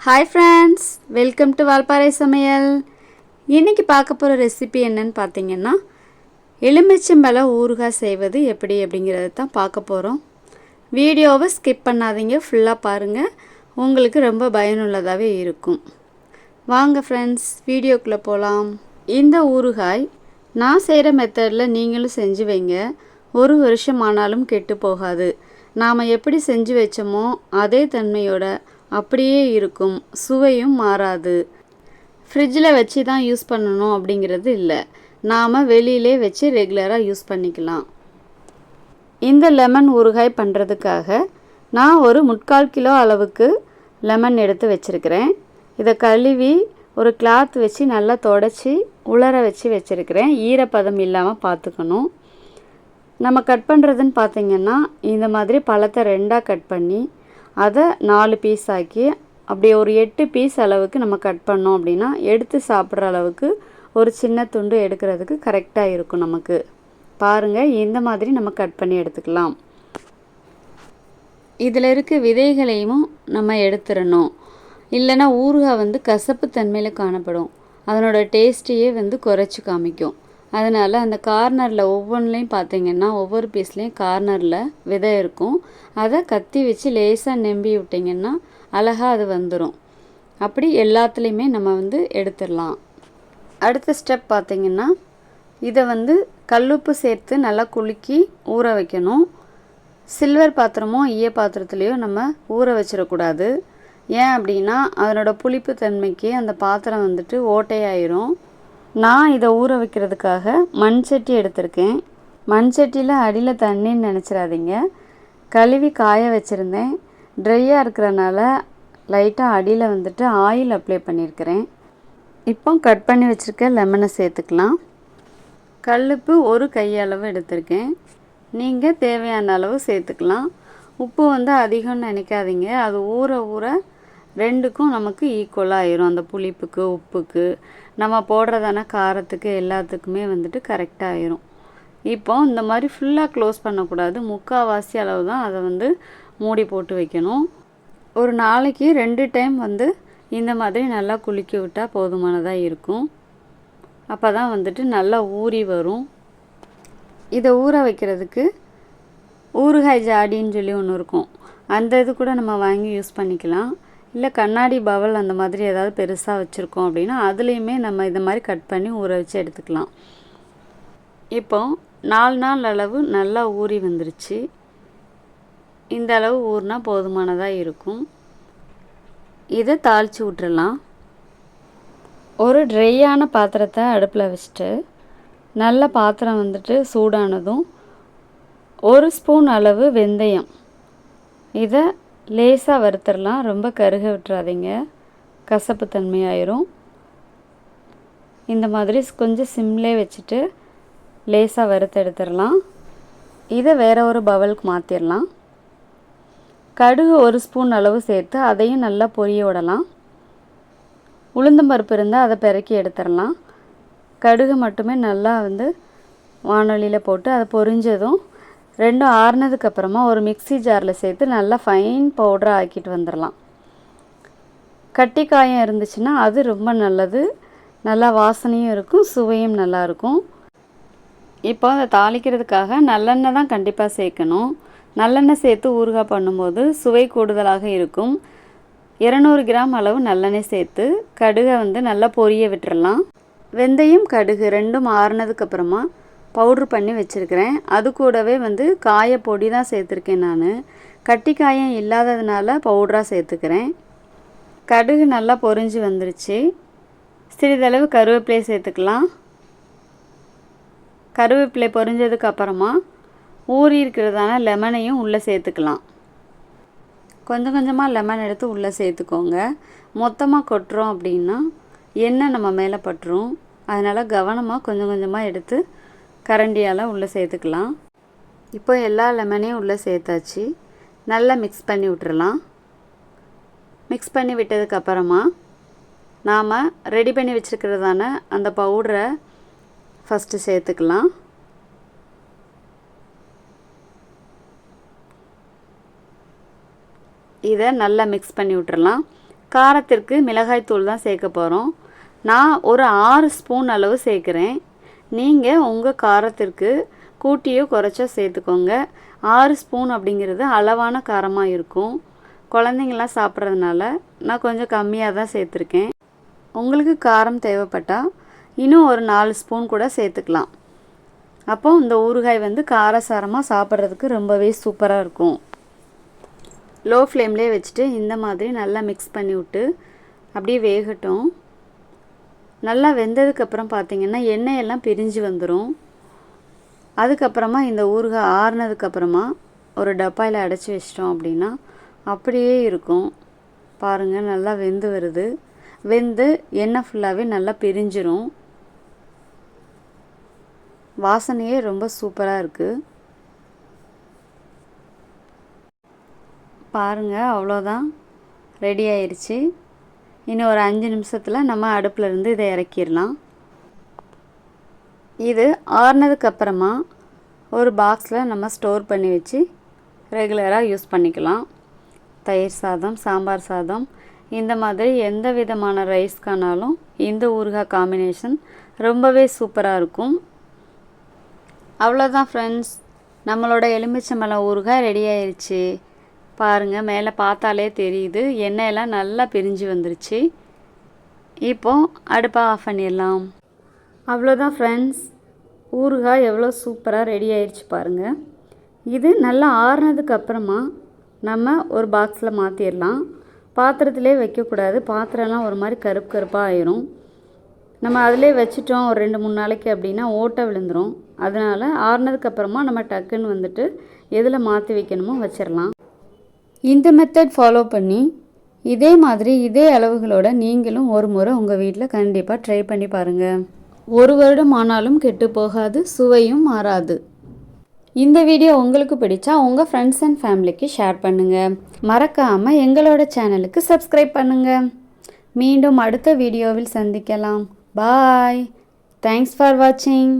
Hi friends welcome to Valparai சமையல் இன்றைக்கி பார்க்க போகிற ரெசிபி என்னன்னு பார்த்தீங்கன்னா எலுமிச்சம்பழ ஊறுகாய் செய்வது எப்படி அப்படிங்கிறத தான் பார்க்க போகிறோம் வீடியோவை ஸ்கிப் பண்ணாதீங்க. ஃபுல்லாக பாருங்கள் உங்களுக்கு ரொம்ப பயனுள்ளதாகவே இருக்கும். வாங்க ஃப்ரெண்ட்ஸ் வீடியோக்குள்ளே போகலாம் இந்த ஊறுகாய் நான் செய்கிற மெத்தடில் நீங்களும் செஞ்சு வைங்க. ஒரு வருஷம் ஆனாலும் கெட்டு போகாது. நாம் எப்படி செஞ்சு வச்சோமோ அதே தன்மையோட அப்படியே இருக்கும். சுவையும் மாறாது. ஃப்ரிட்ஜில் வச்சு தான் யூஸ் பண்ணணும் அப்படிங்கிறது இல்லை. நாம் வெளியிலே வச்சு ரெகுலராக யூஸ் பண்ணிக்கலாம். இந்த லெமன் ஊறுகாய் பண்ணுறதுக்காக நான் ஒரு முட்கால் கிலோ அளவுக்கு லெமன் எடுத்து வச்சுருக்கிறேன். இதை கழுவி ஒரு கிளாத் வச்சு நல்லா தொடச்சி உலர வச்சு வச்சுருக்கிறேன். ஈரப்பதம் இல்லாமல் பார்த்துக்கணும். நம்ம கட் பண்ணுறதுன்னு பார்த்திங்கன்னா இந்த மாதிரி பழத்தை ரெண்டாக கட் பண்ணி அதை நாலு பீஸ் ஆக்கி அப்படி ஒரு எட்டு பீஸ் அளவுக்கு நம்ம கட் பண்ணோம் அப்படின்னா எடுத்து சாப்பிட்ற அளவுக்கு ஒரு சின்ன துண்டு எடுக்கிறதுக்கு கரெக்டாக இருக்கும் நமக்கு. பாருங்கள் இந்த மாதிரி நம்ம கட் பண்ணி எடுத்துக்கலாம். இதில் இருக்க விதைகளையும் நம்ம எடுத்துடணும். இல்லைன்னா ஊறுகாய் வந்து கசப்பு தன்மையில் காணப்படும். அதனோட டேஸ்ட்டையே வந்து குறைச்சி காமிக்கும். அதனால் அந்த கார்னரில் ஒவ்வொன்றுலையும் பார்த்தீங்கன்னா ஒவ்வொரு பீஸ்லேயும் கார்னரில் விதை இருக்கும். அதை கத்தி வச்சு லேசாக நெம்பி விட்டிங்கன்னா அழகாக அது வந்துடும் அப்படி எல்லாத்துலேயுமே நம்ம வந்து எடுத்துடலாம். அடுத்த ஸ்டெப் பார்த்திங்கன்னா இதை வந்து கல்லுப்பு சேர்த்து நல்லா குலுக்கி ஊற வைக்கணும். சில்வர் பாத்திரமோ ஈய பாத்திரத்துலேயோ நம்ம ஊற வச்சிடக்கூடாது. ஏன் அப்படின்னா அதனோட புளிப்பு தன்மைக்கு அந்த பாத்திரம் வந்துட்டு ஓட்டையாயிரும். நான் இதை ஊற வைக்கிறதுக்காக மண் சட்டி எடுத்திருக்கேன். மண் சட்டியில் அடியில் தண்ணின்னு நினச்சிடாதீங்க. கழுவி காய வச்சுருந்தேன். ட்ரையாக இருக்கிறனால லைட்டாக அடியில் வந்துட்டு ஆயில் அப்ளை பண்ணியிருக்கிறேன். இப்போ கட் பண்ணி வச்சுருக்க லெமனை சேர்த்துக்கலாம். கல்லுப்பு ஒரு கையளவு எடுத்திருக்கேன். நீங்கள் தேவையான அளவு சேர்த்துக்கலாம். உப்பு வந்து அதிகம்னு நினைக்காதீங்க. அது ஊற ஊற ரெண்டுக்கும் நமக்கு ஈக்குவலாக ஆயிரும். அந்த புளிப்புக்கு உப்புக்கு. நம்ம போடுறதான காரத்துக்கு எல்லாத்துக்குமே வந்துட்டு கரெக்டாக ஆயிரும். இப்போ இந்த மாதிரி ஃபுல்லாக க்ளோஸ் பண்ணக்கூடாது. முக்கால்வாசி அளவு தான் அதை வந்து மூடி போட்டு வைக்கணும். ஒரு நாளைக்கு ரெண்டு டைம் வந்து இந்த மாதிரி நல்லா குளிக்க விட்டால் போதுமானதாக இருக்கும். அப்போ தான் வந்துட்டு நல்லா ஊறி வரும். இதை ஊற வைக்கிறதுக்கு ஊறுகாய் ஜாடின்னு சொல்லி ஒன்று இருக்கும். அந்த இது கூட நம்ம வாங்கி யூஸ் பண்ணிக்கலாம். இல்லை கண்ணாடி பவல் அந்த மாதிரி ஏதாவது பெருசாக வச்சுருக்கோம் அப்படின்னா அதுலேயுமே நம்ம இந்த மாதிரி கட் பண்ணி ஊற வச்சு எடுத்துக்கலாம். இப்போ நாலு நாள் அளவு நல்லா ஊறி வந்துருச்சு. இந்த அளவு ஊறினா போதுமானதாக இருக்கும். இதை தாளித்து விட்டுறலாம். ஒரு ட்ரையான பாத்திரத்தை அடுப்பில் வச்சுட்டு நல்ல பாத்திரம் வந்துட்டு சூடானதும் ஒரு ஸ்பூன் அளவு வெந்தயம். இதை லேசாக வறுத்துடலாம் ரொம்ப கருக விட்டுறாதீங்க. கசப்பு தன்மையாயிரும். இந்த மாதிரி கொஞ்சம் சிம்லே வச்சுட்டு லேசாக வறுத்து எடுத்துடலாம் இதை வேற ஒரு பவலுக்கு மாற்றிடலாம் கடுகு ஒரு ஸ்பூன் அளவு சேர்த்து அதையும் நல்லா பொரிய விடலாம். உளுந்தம்பருப்பு இருந்தால் அதை பிறக்கி எடுத்துடலாம் கடுகு மட்டுமே நல்லா வந்து வானொலியில் போட்டு அதை பொரிஞ்சதும் ரெண்டும் ஆறுனதுக்கு அப்புறமா ஒரு மிக்சி ஜாரில் சேர்த்து நல்லா ஃபைன் பவுடராக ஆக்கிட்டு வந்துடலாம் கட்டி காயம் இருந்துச்சுன்னா அது ரொம்ப நல்லது. நல்லா வாசனையும் இருக்கும் சுவையும் நல்லாயிருக்கும் இப்போ அதை தாளிக்கிறதுக்காக நல்லெண்ணெய் தான் கண்டிப்பாக சேர்க்கணும். நல்லெண்ணெய் சேர்த்து ஊறுகாய் பண்ணும்போது சுவை கூடுதலாக இருக்கும். இரநூறு கிராம் அளவு நல்லெண்ணெய் சேர்த்து கடுகை வந்து நல்லா பொரிய விட்டுறலாம் வெந்தயம் கடுகு ரெண்டும் ஆறுனதுக்கப்புறமா பவுட்ரு பண்ணி வச்சுருக்கிறேன். அது கூடவே வந்து காய பொடி தான் சேர்த்துருக்கேன் நான். கட்டி காயம் இல்லாததுனால பவுடராக சேர்த்துக்கிறேன். கடுகு நல்லா பொரிஞ்சு வந்துருச்சு. சிறிதளவு கருவேப்பிலையை சேர்த்துக்கலாம். கருவேப்பிலை பொரிஞ்சதுக்கு அப்புறமா ஊறி இருக்கிறதான லெமனையும் உள்ளே சேர்த்துக்கலாம். கொஞ்சம் கொஞ்சமாக லெமன் எடுத்து உள்ளே சேர்த்துக்கோங்க. மொத்தமாக கொட்டுறோம் அப்படின்னா எண்ணெய் நம்ம மேலே பட்டுரும். அதனால் கவனமாக கொஞ்சம் கொஞ்சமாக எடுத்து கரண்டியால் உள்ளே சேர்த்துக்கலாம். இப்போ எல்லா லெமனையும் உள்ளே சேர்த்தாச்சு. நல்லா மிக்ஸ் பண்ணி விட்டுறலாம். மிக்ஸ் பண்ணி விட்டதுக்கப்புறமா நாம் ரெடி பண்ணி வச்சுருக்கிறதான அந்த பவுடரை ஃபஸ்ட்டு சேர்த்துக்கலாம். இதை நல்லா மிக்ஸ் பண்ணி விட்டுறலாம். காரத்திற்கு மிளகாய்த்தூள் தான் சேர்க்க போகிறோம் நான் ஒரு ஆறு ஸ்பூன் அளவு சேர்க்குறேன். நீங்கள் உங்கள் காரத்திற்கு கூட்டியோ குறைச்சோ சேர்த்துக்கோங்க. ஆறு ஸ்பூன் அப்படிங்கிறது அளவான காரமாக இருக்கும். குழந்தைங்களாம் சாப்பிட்றதுனால நான் கொஞ்சம் கம்மியாக தான் சேர்த்துருக்கேன். உங்களுக்கு காரம் தேவைப்பட்டால் இன்னும் ஒரு நாலு ஸ்பூன் கூட சேர்த்துக்கலாம். அப்போ இந்த ஊறுகாய் வந்து காரசாரமாக சாப்பிட்றதுக்கு ரொம்பவே சூப்பராக இருக்கும். லோ ஃப்ளேம்லேயே வச்சுட்டு இந்த மாதிரி நல்லா மிக்ஸ் பண்ணி விட்டு அப்படியே வேகட்டும். நல்லா வெந்ததுக்கப்புறம் பார்த்தீங்கன்னா எண்ணெயெல்லாம் பிரிஞ்சு வந்துடும் அதுக்கப்புறமா இந்த ஊறுகாய் ஆறுனதுக்கப்புறமா ஒரு டப்பாயில் அடைச்சி வச்சிட்டோம் அப்படின்னா அப்படியே இருக்கும். பாருங்கள் நல்லா வெந்து வருது. வெந்து எண்ணெய் ஃபுல்லாகவே நல்லா பிரிஞ்சிரும். வாசனையே ரொம்ப சூப்பராக இருக்குது பாருங்கள் அவ்வளோதான் ரெடி ஆயிடுச்சு இன்னும் ஒரு அஞ்சு நிமிஷத்தில் நம்ம அடுப்பில் இருந்து இதை இறக்கிடலாம். இது ஆறுனதுக்கப்புறமா ஒரு பாக்ஸில் நம்ம ஸ்டோர் பண்ணி வச்சு ரெகுலராக யூஸ் பண்ணிக்கலாம். தயிர் சாதம் சாம்பார் சாதம் இந்த மாதிரி எந்த விதமான ரைஸ்க்கானாலும் இந்த ஊறுகாய் காம்பினேஷன் ரொம்பவே சூப்பராக இருக்கும். அவ்வளோதான் ஃப்ரெண்ட்ஸ் நம்மளோட எலுமிச்சம்பழம் ஊறுகாய் ரெடி ஆயிடுச்சு பாருங்கள் மேலே பார்த்தாலே தெரியுது. எண்ணெயெல்லாம் நல்லா பிரிஞ்சு வந்துருச்சு. இப்போ அடுப்பை ஆஃப் பண்ணிடலாம். அவ்வளோதான் ஃப்ரெண்ட்ஸ் ஊறுகாய் எவ்வளோ சூப்பராக ரெடி ஆயிடுச்சு பாருங்கள் இது நல்லா ஆறுனதுக்கப்புறமா நம்ம ஒரு பாக்ஸில் மாற்றிடலாம் பாத்திரத்திலே வைக்கக்கூடாது. பாத்திரம்லாம் ஒரு மாதிரி கருப்பு கருப்பாக ஆயிரும். நம்ம அதிலே வச்சிட்டோம் ஒரு ரெண்டு மூணு நாளைக்கு அப்படின்னா ஓட்டை விழுந்துடும் அதனால் ஆறுனதுக்கப்புறமா நம்ம டக்குன்னு வந்துட்டு எதில் மாற்றி வைக்கணுமோ வச்சிடலாம் இந்த மெத்தட் ஃபாலோ பண்ணி இதே மாதிரி இதே அளவுகளோட நீங்களும் ஒரு முறை உங்கள் வீட்டில் கண்டிப்பாக ட்ரை பண்ணி பாருங்கள் ஒரு வருடம் ஆனாலும் கெட்டு போகாது சுவையும் மாறாது. இந்த வீடியோ உங்களுக்கு பிடிச்சா உங்கள் ஃப்ரெண்ட்ஸ் அண்ட் ஃபேமிலிக்கு ஷேர் பண்ணுங்கள் மறக்காமல் எங்களோட சேனலுக்கு சப்ஸ்கிரைப் பண்ணுங்கள் மீண்டும் அடுத்த வீடியோவில் சந்திக்கலாம். பாய் தேங்க்ஸ் ஃபார் வாட்சிங்